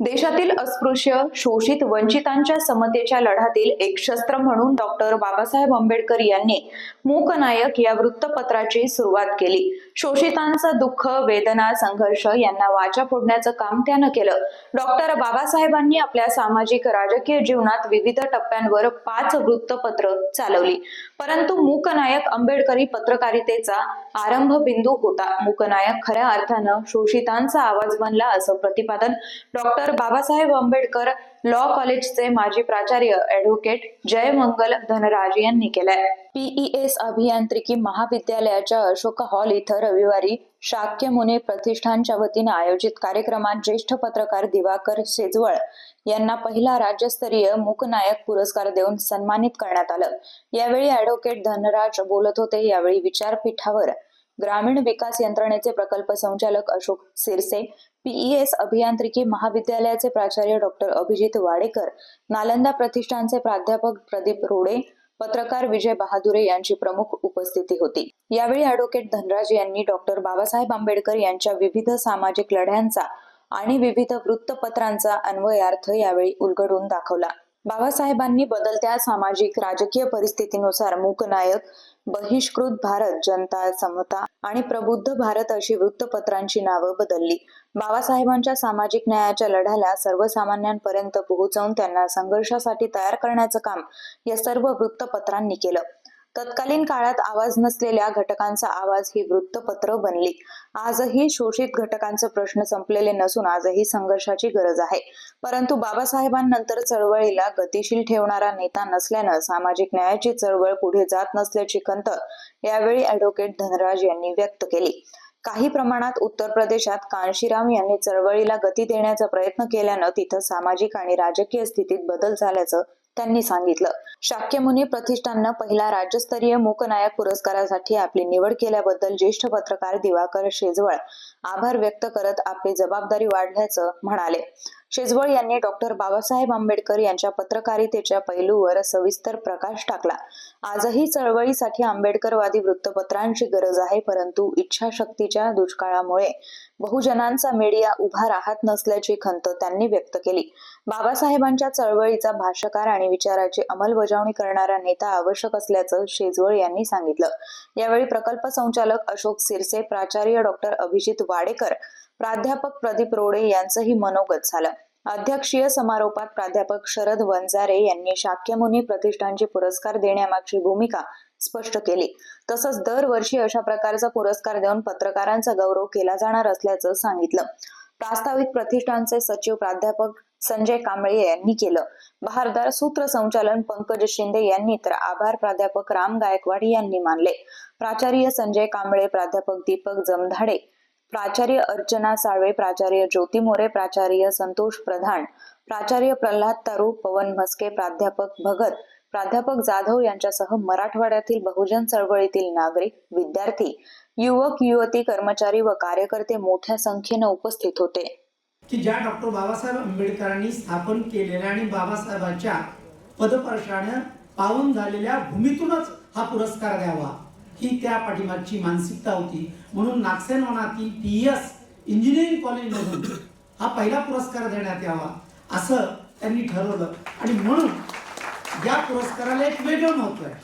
देशातील अस्पृश्य शोषित वंचितांच्या समतेच्या लढ्यातील एक शस्त्र म्हणून डॉक्टर बाबासाहेब आंबेडकर यांनी मूकनायक या वृत्तपत्राची सुरुवात केली. शोषितांचं दुःख वेदना संघर्ष यांना वाचा फोडण्याचं काम त्यानं केलं. डॉक्टर बाबासाहेबांनी आपल्या सामाजिक राजकीय जीवनात विविध टप्प्यांवर पाच वृत्तपत्र चालवली. परंतु मूकनायक आंबेडकरी पत्रकारितेचा आरंभ बिंदू होता. मूकनायक खऱ्या अर्थानं शोषितांचा आवाज बनला असं प्रतिपादन डॉक्टर बाबासाहेब आंबेडकर लॉ कॉलेजचे माजी प्राचार्य ऍडव्होकेट जयमंगल धनराज यांनी केलाय. पीईएस अभियांत्रिकी महाविद्यालयाच्या अशोक हॉल इथं रविवारी शाक्यमुनी प्रतिष्ठानच्या वतीने आयोजित कार्यक्रमात ज्येष्ठ पत्रकार दिवाकर शेजवळ यांना पहिला राज्यस्तरीय मूकनायक पुरस्कार देऊन सन्मानित करण्यात आलं. यावेळी ऍडव्होकेट धनराज बोलत होते. यावेळी विचारपीठावर ग्रामीण विकास यंत्रणेचे प्रकल्प संचालक अशोक सिरसे पीईएस अभियांत्रिकी महाविद्यालयाचे प्राचार्य डॉक्टर अभिजित वाडेकर नालंदा प्रतिष्ठानचे प्राध्यापक प्रदीप रोडे पत्रकार विजय बहादुरे यांची प्रमुख उपस्थिती होती. यावेळी ॲडव्होकेट धनराज यांनी डॉक्टर बाबासाहेब आंबेडकर यांच्या विविध सामाजिक लढ्यांचा आणि विविध वृत्तपत्रांचा अन्वयार्थ यावेळी उलगडून दाखवला. बाबासाहेबांनी बदलत्या सामाजिक राजकीय परिस्थितीनुसार मूकनायक बहिष्कृत भारत जनता समता आणि प्रबुद्ध भारत अशी वृत्तपत्रांची नावं बदलली. बाबासाहेबांच्या सामाजिक न्यायाच्या लढ्याला सर्वसामान्यांपर्यंत पोहोचवून त्यांना संघर्षासाठी तयार करण्याचं काम या सर्व वृत्तपत्रांनी केलं. तत्कालीन काळात आवाज नसलेल्या घटकांचा आवाज ही वृत्तपत्र बनली. आजही शोषित घटकांचे प्रश्न संपलेले नसून आजही संघर्षाची गरज आहे. परंतु बाबासाहेबांनंतर चळवळीला गतिशील ठेवणारा नेता नसल्यानं सामाजिक न्यायाची चळवळ पुढे जात नसल्याची खंत यावेळी ऍडव्होकेट धनराज यांनी व्यक्त केली. काही प्रमाणात उत्तर प्रदेशात कांशीराम यांनी चळवळीला गती देण्याचा प्रयत्न केल्यानं तिथं सामाजिक आणि राजकीय स्थितीत बदल झाल्याचं त्यांनी सांगितलं. शाक्यमुनी प्रतिष्ठाननं पहिला राज्यस्तरीय मूकनायक पुरस्कारासाठी आपली निवड केल्याबद्दल ज्येष्ठ पत्रकार दिवाकर शेजवळ आभार व्यक्त करत आपली जबाबदारी वाढल्याचं म्हणाले. शेजवळ यांनी डॉक्टर बाबासाहेब आंबेडकर यांच्या पत्रकारितेच्या पैलूवर सविस्तर प्रकाश टाकला. आजही चळवळीसाठी आंबेडकरवादी वृत्तपत्रांची गरज आहे परंतु इच्छाशक्तीच्या दुष्काळामुळे बहुजनांचा मीडिया उभा राहत नसल्याची खंत त्यांनी व्यक्त केली. बाबासाहेबांच्या चळवळीचा भाष्यकार आणि विचाराची अंमलबजावणी करणारा नेता आवश्यक असल्याचं शेजवळ यांनी सांगितलं. यावेळी प्रकल्प संचालक अशोक सिरसे प्राचार्य डॉक्टर अभिजित वाडेकर प्राध्यापक प्रदीप रोडे यांचंही मनोगत झालं. अध्यक्षीय समारोपात प्राध्यापक शरद वंजारे यांनी शाक्यमुनी प्रतिष्ठानची पुरस्कार देण्यामागची भूमिका स्पष्ट केली. तसंच दरवर्षी अशा प्रकारचा पुरस्कार देऊन पत्रकारांचा गौरव केला जाणार असल्याचं सांगितलं. प्रास्ताविक प्रतिष्ठानचे सचिव प्राध्यापक संजय कांबळे यांनी केलं. बहारदार सूत्रसंचालन पंकज शिंदे यांनी तर आभार प्राध्यापक राम गायकवाड यांनी मानले. प्राचार्य संजय कांबळे प्राध्यापक दीपक जमधाडे प्राचार्य अर्चना साळवे प्राचार्य ज्योती मोरे प्राचार्य संतोष प्रधान प्राचार्य प्रल्हाद तारू पवन म्हस्के प्राध्यापक भगत प्राध्यापक जाधव यांच्यासह मराठवाड्यातील बहुजन चळवळीतील नागरिक विद्यार्थी युवक युवती कर्मचारी व कार्यकर्ते मोठ्या संख्येने उपस्थित होते. की ज्या डॉक्टर बाबासाहेब आंबेडकरांनी स्थापन केलेल्या आणि बाबासाहेबांच्या पदपर्शाने पावन झालेल्या भूमीतूनच हा पुरस्कार द्यावा. ही त्या पाठीमागची मानसिकता होती. म्हणून नागसेनवनातील पी एस इंजिनिअरिंग कॉलेजमधून हा पहिला पुरस्कार देण्यात यावा असं त्यांनी ठरवलं. आणि म्हणून या पुरस्काराला एक वेगळं महत्त्व आहे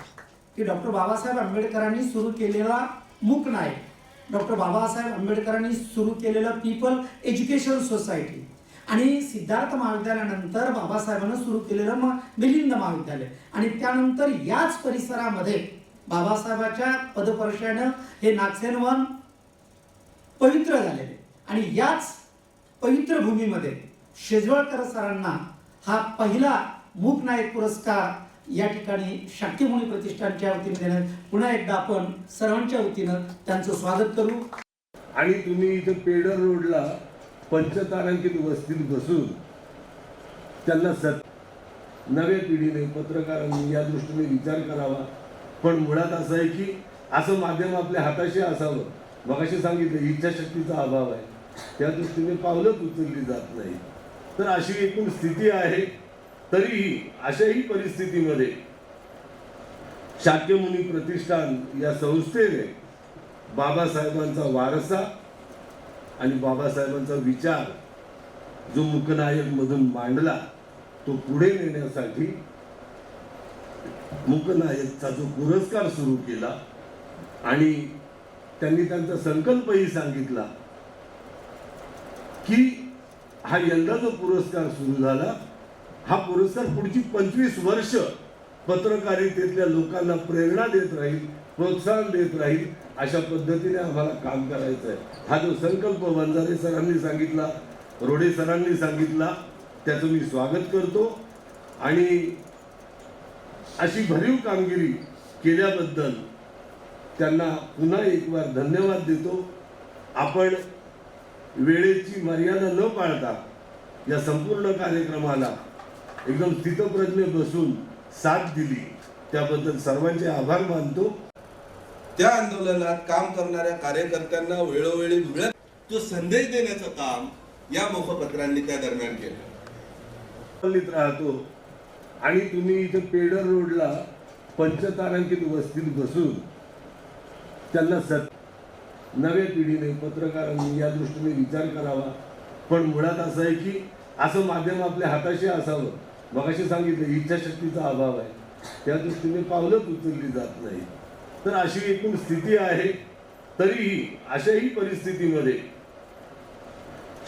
की डॉक्टर बाबासाहेब आंबेडकरांनी सुरू केलेला मूक नायक डॉक्टर बाबासाहेब आंबेडकरांनी सुरू केलेलं पीपल एज्युकेशन सोसायटी. आणि सिद्धार्थ महाविद्यालयानंतर बाबासाहेबांनी सुरू केलेलं मग मिलिंद महाविद्यालय. आणि त्यानंतर याच परिसरामध्ये बाबासाहेबाच्या पदपर्शानं हे नागसेनवन पवित्र झालेले. आणि याच पवित्र भूमीमध्ये शेजवळकर सरांना हा पहिला मूकनायक पुरस्कार या ठिकाणी शाक्यमुनी प्रतिष्ठानच्या वतीने देण्यात पुन्हा एकदा आपण सर्वांच्या वतीनं त्यांचं स्वागत करू. आणि तुम्ही इथं पेडर रोडला पंचतारांकित वस्तीत बसून त्यांना सत नव्या पिढीने पत्रकारांनी या दृष्टीने विचार करावा. पण मुळात असं आहे की असं माध्यम आपल्या हाताशी असावं. मगाशी सांगितलं इच्छाशक्तीचा अभाव आहे. त्या दृष्टीने पावलंच उचलली जात नाही. तर अशी एकूण स्थिती आहे तरीही अशाही परिस्थितीमध्ये शाक्यमुनी प्रतिष्ठान या संस्थेने बाबासाहेबांचा वारसा आणि बाबासाहेबांचा विचार जो मुकनायक मधून मांडला तो पुढे नेण्यासाठी मुकनायकचा जो पुरस्कार सुरू केला आणि त्यांनी त्यांचा संकल्पही सांगितला की हा यंदा जो पुरस्कार सुरू झाला हा पुरस्कार पुढची पंचवीस वर्ष पत्रकारितेतल्या लोकांना प्रेरणा देत राहील प्रोत्साहन देत राहील अशा पद्धतीने आम्हाला काम करायचं आहे हा जो संकल्प वंजारे सरांनी सांगितला रोडे सरांनी सांगितला त्याचं मी स्वागत करतो. आणि अशी भरीव कामगिरी केल्याबद्दल त्यांना पुन्हा एक वार धन्यवाद देतो. आपण वेळेची मर्यादा न पाळता या संपूर्ण कार्यक्रमाला एकदम स्थितप्रज्ञ बसून साथ दिली. त्याबद्दल सर्वांचे आभार मानतो. त्या आंदोलनात काम करणाऱ्या कार्यकर्त्यांना वेळोवेळी मिळत तो संदेश देण्याचं काम या मुखपत्रांनी त्या दरम्यान केलं. राहतो आणि तुम्ही इथं पेडर रोडला पंचतारांकित वस्तीत बसून त्यांना सत नव्या पिढीने पत्रकारांनी या दृष्टीने विचार करावा. पण मुळात असं आहे की असं माध्यम आपल्या हाताशी असावं. मगाशी सांगितलं इच्छाशक्तीचा अभाव आहे. त्या दृष्टीने पावलंच उचलली जात नाही तर अशी एकूण स्थिती आहे तरीही अशाही परिस्थितीमध्ये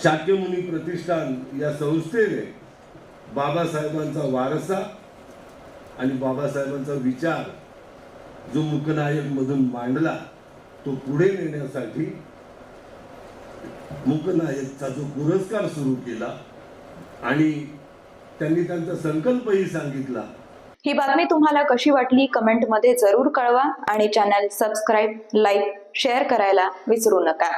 शाक्यमुनी प्रतिष्ठान या संस्थेने बाबासाहेबांचा वारसा आणि बाबासाहेबांचा विचार जो मुकनायक मधून मांडला तो पुढे नेण्यासाठी मुकनायकचा जो पुरस्कार सुरू केला आणि त्यांनी त्यांचा संकल्पही सांगितला. ही बातमी तुम्हाला कशी वाटली कमेंटमध्ये जरूर कळवा आणि चॅनल सबस्क्राईब लाईक शेअर करायला विसरू नका.